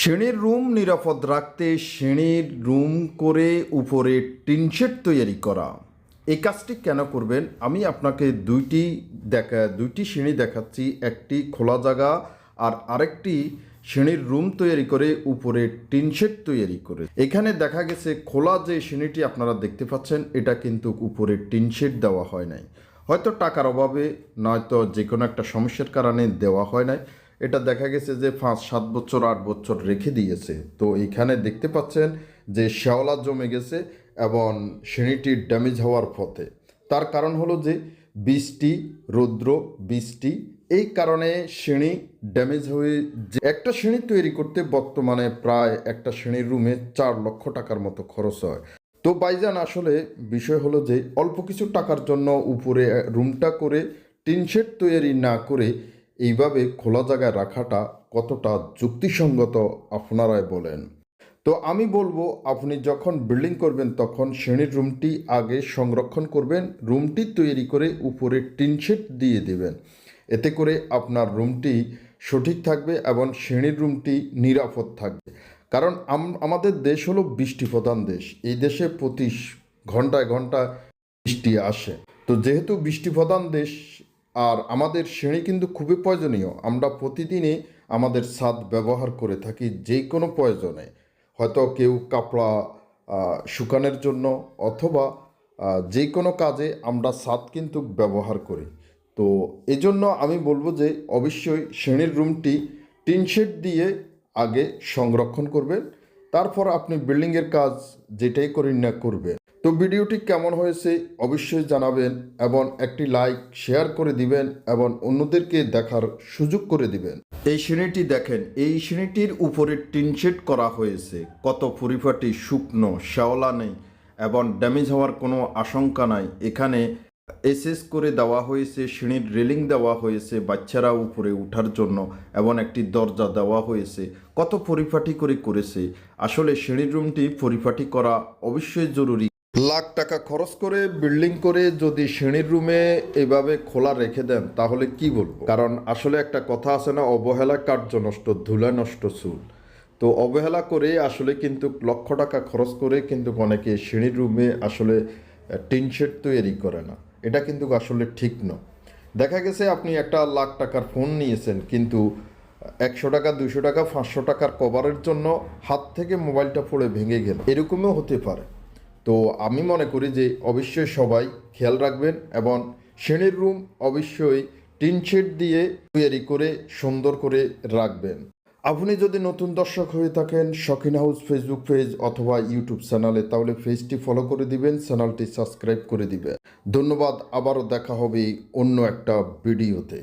শ্রেণির রুম নিরাপদ রাখতে শ্রেণির রুম করে উপরে টিনশেড তৈরি করা। এই কাজটি কেন করবেন? আমি আপনাকে দুইটি দেখা, দুইটি শ্রেণি দেখাচ্ছি। একটি খোলা জায়গা আর আরেকটি শ্রেণির রুম তৈরি করে উপরে টিনশেড তৈরি করে। এখানে দেখা গেছে খোলা যে শ্রেণীটি আপনারা দেখতে পাচ্ছেন, এটা কিন্তু উপরে টিনশেড দেওয়া হয় নাই। হয়তো টাকার অভাবে, নয়তো যে কোনো একটা সমস্যার কারণে দেওয়া হয় নাই। এটা দেখা গেছে যে পাঁচ, সাত বছর, আট বছর রেখে দিয়েছে। তো এখানে দেখতে পাচ্ছেন যে শ্যাওলা জমে গেছে এবং শ্রেণীটি ড্যামেজ হওয়ার পথে। তার কারণ হলো যে বৃষ্টি, রৌদ্র, বৃষ্টি, এই কারণে শ্রেণি ড্যামেজ হয়ে যে একটা শ্রেণি তৈরি করতে বর্তমানে প্রায় একটা শ্রেণির রুমে চার লক্ষ টাকার মতো খরচ হয়। তো বাইজান আসলে বিষয় হলো যে অল্প কিছু টাকার জন্য উপরে রুমটা করে টিনশেড তৈরি না করে এইভাবে খোলা জায়গায় রাখাটা কতটা যুক্তিসঙ্গত আপনারাই বলেন। তো আমি বলব, আপনি যখন বিল্ডিং করবেন, তখন শ্রেণির রুমটি আগে সংরক্ষণ করবেন, রুমটি তৈরি করে উপরে টিনশেড দিয়ে দেবেন। এতে করে আপনার রুমটি সঠিক থাকবে এবং শ্রেণির রুমটি নিরাপদ থাকবে। কারণ আম- আমাদের দেশ হলো বৃষ্টি প্রধান দেশ। এই দেশে প্রতি ঘন্টায় ঘন্টায় বৃষ্টি আসে। তো যেহেতু বৃষ্টি প্রধান দেশ আর আমাদের শ্রেণি কিন্তু খুবই প্রয়োজনীয়। আমরা প্রতিদিনই আমাদের ছাদ ব্যবহার করে থাকি যে কোনো প্রয়োজনে। হয়তো কেউ কাপড়া শুকানোর জন্য অথবা যে কোনো কাজে আমরা ছাদ কিন্তু ব্যবহার করি। তো এজন্য আমি বলব যে অবশ্যই শ্রেণির রুমটি টিনশেড দিয়ে আগে সংরক্ষণ করবেন। তারপর আপনি বিল্ডিংয়ের কাজ যেটাই করেন না করবেন তো ভিডিওটি কেমন হয়েছে অবশ্যই জানাবেন এবং একটি লাইক, শেয়ার করে দিবেন এবং অন্যদেরকে দেখার সুযোগ করে দিবেন। এই শ্রেণীটি দেখেন, এই শ্রেণীটির উপরে টিনশেড করা হয়েছে। কত পরিপাটি, শুকনো, শ্যাওলা নেই এবং ড্যামেজ হওয়ার কোনো আশঙ্কা নাই। এখানে এসএস করে দেওয়া হয়েছে, সিঁড়ির রেলিং দেওয়া হয়েছে বাচ্চারা উপরে ওঠার জন্য এবং একটি দরজা দেওয়া হয়েছে। কত পরিপাটি করে করেছে। আসলে সিঁড়ির রুমটি পরিপাটি করা অবশ্যই জরুরি। লাখ টাকা খরচ করে বিল্ডিং করে যদি সিঁড়ির রুমে এভাবে খোলা রেখে দেন, তাহলে কি বলব? কারণ আসলে একটা কথা আছে না, অবহেলা কার্য নষ্ট, ধুলা নষ্ট চুল। তো অবহেলা করে আসলে কিন্তু লক্ষ টাকা খরচ করে কিন্তু অনেকে সিঁড়ির রুমে আসলে টিনশেড তৈরি করে না। এটা কিন্তু আসলে ঠিক নয় দেখা গেছে আপনি একটা লাখ টাকার ফোন নিয়েছেন, কিন্তু একশো টাকা দুশো টাকা, পাঁচশো টাকার কভারের জন্য হাত থেকে মোবাইলটা পড়ে ভেঙে গেল। এরকমও হতে পারে। তো আমি মনে করি যে অবশ্যই সবাই খেয়াল রাখবেন এবং শ্রেণির রুম অবশ্যই টিনশেড দিয়ে তৈরি করে সুন্দর করে রাখবেন। আপনি যদি নতুন দর্শক হয়ে থাকেন, শখিন হাউস ফেসবুক পেজ অথবা ইউটিউব চ্যানেলে তাহলে পেজটি ফলো করে দিবেন চ্যানেলটি সাবস্ক্রাইব করে দিবেন। ধন্যবাদ, আবারও দেখা হবে অন্য একটা ভিডিওতে